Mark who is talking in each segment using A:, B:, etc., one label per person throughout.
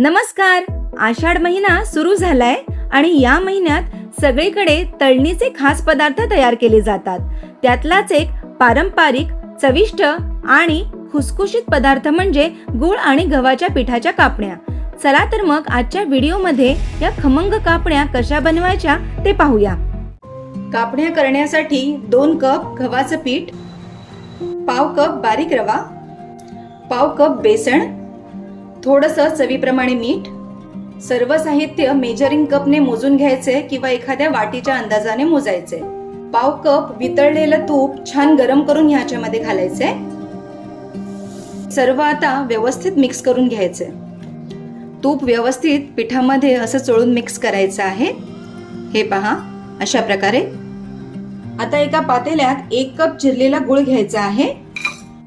A: नमस्कार. आषाढ महिना सुरू झालाय आणि या महिन्यात सगळीकडे तळणीचे खास पदार्थ तयार केले जातात. त्यातलाच एक पारंपरिक चविष्ट आणि खुसखुशीत पदार्थ म्हणजे गुळ आणि गव्हाच्या पिठाच्या कापण्या. चला तर मग आजच्या व्हिडिओमध्ये या खमंग कापण्या कशा बनवायच्या ते पाहूया. कापण्या करण्यासाठी दोन कप गव्हाचं पीठ पाव कप बारीक रवा पाव कप बेसन थोडंसं चवीप्रमाणे मीठ सर्व साहित्य मेजरिंग कपने मोजून घ्यायचे किंवा एखाद्या वाटीच्या अंदाजाने मोजायचे. पाव कप वितळलेलं तूप छान गरम करून ह्याच्यामध्ये घालायचे. सर्व आता व्यवस्थित मिक्स करून घ्यायचे. तूप व्यवस्थित पिठामध्ये असं चोळून मिक्स करायचं आहे. हे पहा अशा प्रकारे. आता एका पातेल्यात एक कप चिरलेला गुळ घ्यायचा आहे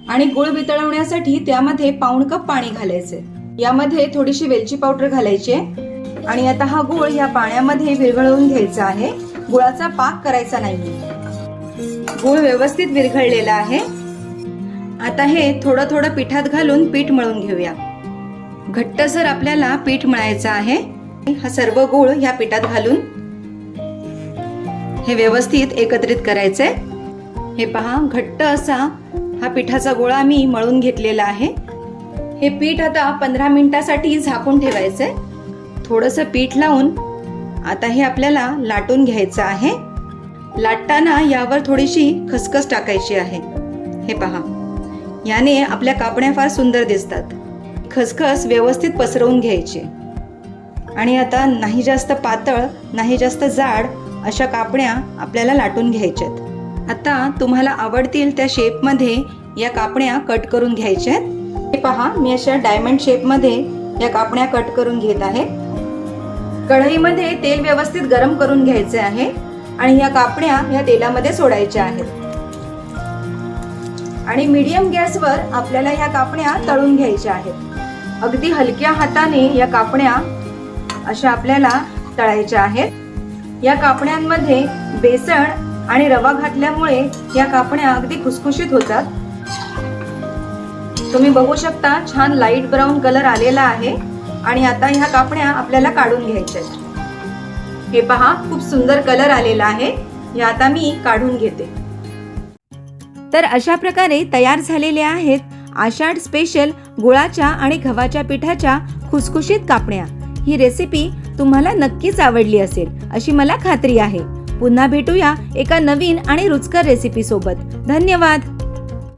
A: आणि गुळ वितळवण्यासाठी त्यामध्ये पाऊण कप पाणी घालायचे. यामध्ये थोडीशी वेलची पावडर घालायची आहे. आणि आता हा गुळ या पाण्यामध्ये विरघळवून घ्यायचा आहे. गुळाचा पाक करायचा नाही गुळ व्यवस्थित विरघळलेला आहे. आता हे थोडं थोडं पिठात घालून पीठ मळून घेऊया. घट्टसर आपल्याला पीठ मळायचं आहे. हा सर्व गुळ या पिठात घालून हे व्यवस्थित एकत्रित करायचंय. हे पहा घट्ट असा हा पिठाचा गोळा मी मळून घेतलेला आहे. हे पीठ आता पंधरा मिनिटासाठी झाकून ठेवायचंय. थोडंसं पीठ लावून आता हे आपल्याला लाटून घ्यायचं आहे. लाटताना यावर थोडीशी खसखस टाकायची आहे. हे पहा. याने आपल्या कापण्या फार सुंदर दिसतात. खसखस व्यवस्थित पसरवून घ्यायची. आणि आता नाही जास्त पातळ नाही जास्त जाड अशा कापण्या आपल्याला लाटून घ्यायच्यात. आता तुम्हाला आवडतील त्या शेपमध्ये या कापण्या कट करून घ्यायच्या आहेत हे पहा मी अशा डायमंड शेपमध्ये या कापण्या कट करून घेत आहे. कढईमध्ये तेल व्यवस्थित गरम करून घ्यायचे आहे आणि या कापण्या या तेलामध्ये सोडायच्या आहेत. आणि मीडियम गॅसवर आपल्याला ह्या कापण्या तळून घ्यायच्या आहेत. अगदी हलक्या हाताने या कापण्या अशा आपल्याला तळायच्या आहेत. या कापण्यांमध्ये बेसन आणि रवा घातल्यामुळे या कापण्या अगदी खुसखुशीत होतात. तुम्ही बघू शकता छान लाइट ब्राऊन कलर आलेला आहे. आणि आता ह्या कापण्या आपल्याला काढून घ्यायच्या हे पहा खूप सुंदर कलर आलेला आहे. हे आता मी काढून घेते. तर अशा प्रकारे तयार झालेल्या आहेत आषाढ स्पेशल गुळाच्या आणि गव्हाच्या पिठाच्या खुसखुशीत कापण्या. ही रेसिपी तुम्हाला नक्कीच आवडली असेल अशी मला खात्री आहे. पुन्हा भेटूया एका नवीन आणि रुचकर रेसिपी सोबत. धन्यवाद!